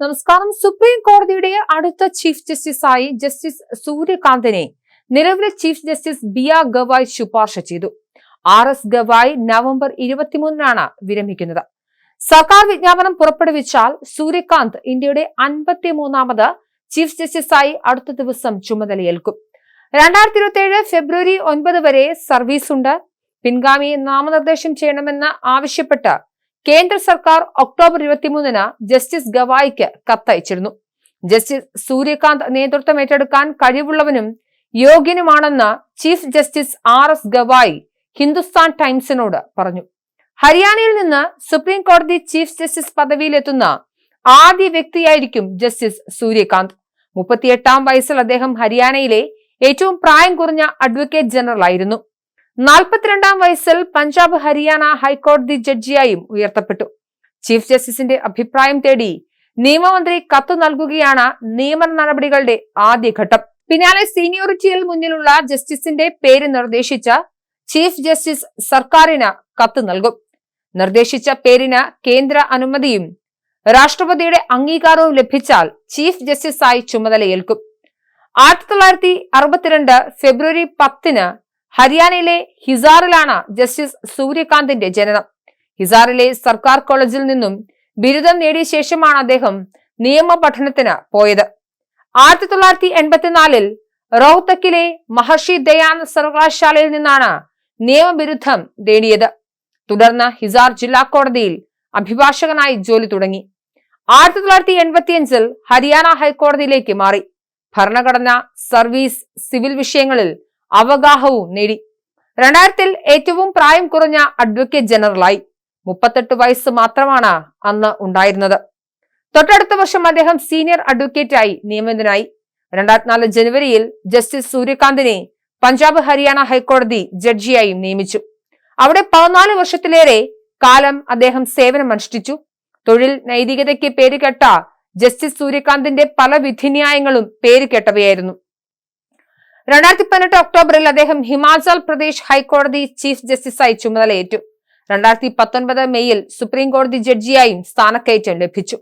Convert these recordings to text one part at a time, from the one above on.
നമസ്കാരം. സുപ്രീം കോടതിയുടെ അടുത്ത ചീഫ് ജസ്റ്റിസായി ജസ്റ്റിസ് സൂര്യകാന്തിനെ നിലവിലെ chief justice B R Gavai ശുപാർശ ചെയ്തു. ആർ എസ് ഗവായ് നവംബർ ഇരുപത്തിമൂന്നിനാണ് വിരമിക്കുന്നത്. സർക്കാർ വിജ്ഞാപനം പുറപ്പെടുവിച്ചാൽ സൂര്യകാന്ത് ഇന്ത്യയുടെ അൻപത്തിമൂന്നാമത് ചീഫ് ജസ്റ്റിസായി അടുത്ത ദിവസം ചുമതലയേൽക്കും. രണ്ടായിരത്തി ഇരുപത്തി ഏഴ് ഫെബ്രുവരി ഒൻപത് വരെ സർവീസുണ്ട്. പിൻഗാമിയെ നാമനിർദ്ദേശം ചെയ്യണമെന്ന് ആവശ്യപ്പെട്ട് കേന്ദ്ര സർക്കാർ ഒക്ടോബർ ഇരുപത്തിമൂന്നിന് ജസ്റ്റിസ് ഗവായിക്ക് കത്തയച്ചിരുന്നു. ജസ്റ്റിസ് സൂര്യകാന്ത് നേതൃത്വം ഏറ്റെടുക്കാൻ കഴിവുള്ളവനും യോഗ്യനുമാണെന്ന് chief justice R S Gavai Hindustan ടൈംസിനോട് പറഞ്ഞു. ഹരിയാനയിൽ നിന്ന് സുപ്രീം കോടതി ചീഫ് ജസ്റ്റിസ് പദവിയിലെത്തുന്ന ആദ്യ വ്യക്തിയായിരിക്കും ജസ്റ്റിസ് സൂര്യകാന്ത്. മുപ്പത്തിയെട്ടാം വയസ്സിൽ അദ്ദേഹം ഹരിയാനയിലെ ഏറ്റവും പ്രായം കുറഞ്ഞ അഡ്വക്കേറ്റ് ജനറൽ ആയിരുന്നു നാൽപ്പത്തിരണ്ടാം വയസ്സിൽ പഞ്ചാബ് ഹരിയാന ഹൈക്കോടതി ജഡ്ജിയായും ഉയർത്തപ്പെട്ടു. ചീഫ് ജസ്റ്റിസിന്റെ അഭിപ്രായം തേടി നിയമമന്ത്രി കത്ത് നൽകുകയാണ് നിയമന നടപടികളുടെ ആദ്യഘട്ടം. പിന്നാലെ സീനിയോറിറ്റിയിൽ മുന്നിലുള്ള ജസ്റ്റിസിന്റെ പേര് നിർദ്ദേശിച്ച ചീഫ് ജസ്റ്റിസ് സർക്കാരിന് കത്ത് നൽകും. നിർദ്ദേശിച്ച പേരിന് കേന്ദ്ര അനുമതിയും രാഷ്ട്രപതിയുടെ അംഗീകാരവും ലഭിച്ചാൽ ചീഫ് ജസ്റ്റിസായി ചുമതലയേൽക്കും. ആയിരത്തി തൊള്ളായിരത്തി അറുപത്തിരണ്ട് ഫെബ്രുവരി പത്തിന് ഹരിയാനയിലെ ഹിസാറിലാണ് ജസ്റ്റിസ് സൂര്യകാന്തിന്റെ ജനനം. ഹിസാറിലെ സർക്കാർ കോളേജിൽ നിന്നും ബിരുദം നേടിയ ശേഷമാണ് അദ്ദേഹം നിയമ പഠനത്തിന് പോയത്. ആയിരത്തി തൊള്ളായിരത്തി എൺപത്തിനാലിൽ റോഹ്തക്കിലെ മഹർഷി ദയാനന്ദ് സർവകലാശാലയിൽ നിന്നാണ് നിയമബിരുദ്ധം നേടിയത്. തുടർന്ന് ഹിസാർ ജില്ലാ കോടതിയിൽ അഭിഭാഷകനായി ജോലി തുടങ്ങി. ആയിരത്തി തൊള്ളായിരത്തി എൺപത്തിയഞ്ചിൽ ഹരിയാന ഹൈക്കോടതിയിലേക്ക് മാറി. ഭരണഘടന സർവീസ് സിവിൽ വിഷയങ്ങളിൽ അവഗാഹവും നേടി. രണ്ടായിരത്തിൽ ഏറ്റവും പ്രായം കുറഞ്ഞ അഡ്വക്കേറ്റ് ജനറലായി മുപ്പത്തെട്ട് വയസ്സ് മാത്രമാണ് അന്ന് ഉണ്ടായിരുന്നത്. തൊട്ടടുത്ത വർഷം അദ്ദേഹം സീനിയർ അഡ്വക്കേറ്റായി നിയമിതനായി. രണ്ടായിരത്തി നാല് ജനുവരിയിൽ ജസ്റ്റിസ് സൂര്യകാന്തിനെ പഞ്ചാബ് ഹരിയാന ഹൈക്കോടതി ജഡ്ജിയായും നിയമിച്ചു. അവിടെ പതിനാല് വർഷത്തിലേറെ കാലം അദ്ദേഹം സേവനം അനുഷ്ഠിച്ചു. തൊഴിൽ നൈതികതയ്ക്ക് പേരുകെട്ട ജസ്റ്റിസ് സൂര്യകാന്തിന്റെ പല വിധിന്യായങ്ങളും പേരുകെട്ടവയായിരുന്നു. രണ്ടായിരത്തി പതിനെട്ട് ഒക്ടോബറിൽ അദ്ദേഹം ഹിമാചൽ പ്രദേശ് ഹൈക്കോടതി ചീഫ് ജസ്റ്റിസായി ചുമതലയേറ്റു. രണ്ടായിരത്തി പത്തൊൻപത് മെയ്യിൽ സുപ്രീം കോടതി ജഡ്ജിയായും സ്ഥാനക്കയറ്റം ലഭിച്ചു.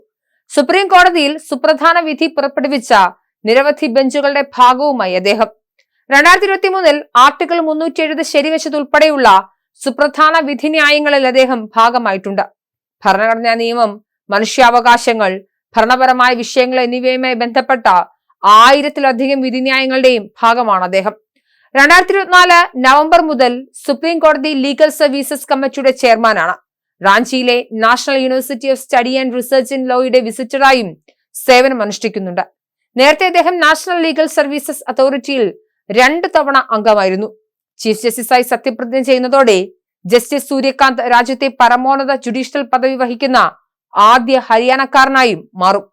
സുപ്രീം കോടതിയിൽ സുപ്രധാന വിധി പുറപ്പെടുവിച്ച നിരവധി ബെഞ്ചുകളുടെ ഭാഗവുമായി അദ്ദേഹം. രണ്ടായിരത്തി ഇരുപത്തി മൂന്നിൽ ആർട്ടിക്കിൾ മുന്നൂറ്റി എഴുപത് ശരിവെച്ചതുൾപ്പെടെയുള്ള സുപ്രധാന വിധിന്യായങ്ങളിൽ അദ്ദേഹം ഭാഗമായിട്ടുണ്ട്. ഭരണഘടനാ നിയമം മനുഷ്യാവകാശങ്ങൾ ഭരണപരമായ വിഷയങ്ങൾ എന്നിവയുമായി ബന്ധപ്പെട്ട ആയിരത്തിലധികം വിധിന്യായങ്ങളുടെയും ഭാഗമാണ് അദ്ദേഹം. രണ്ടായിരത്തി ഇരുപത്തിനാല് നവംബർ മുതൽ സുപ്രീം കോടതി ലീഗൽ സർവീസസ് കമ്മിറ്റിയുടെ ചെയർമാനാണ്. റാഞ്ചിയിലെ national university of study and research in ലോയുടെ വിസിറ്ററായും സേവനം അനുഷ്ഠിക്കുന്നുണ്ട്. നേരത്തെ അദ്ദേഹം നാഷണൽ ലീഗൽ സർവീസസ് അതോറിറ്റിയിൽ രണ്ട് തവണ അംഗമായിരുന്നു. ചീഫ് ജസ്റ്റിസായി സത്യപ്രതിജ്ഞ ചെയ്യുന്നതോടെ ജസ്റ്റിസ് സൂര്യകാന്ത് രാജ്യത്തെ പരമോന്നത ജുഡീഷ്യൽ പദവി വഹിക്കുന്ന ആദ്യ ഹരിയാനക്കാരനായും മാറും.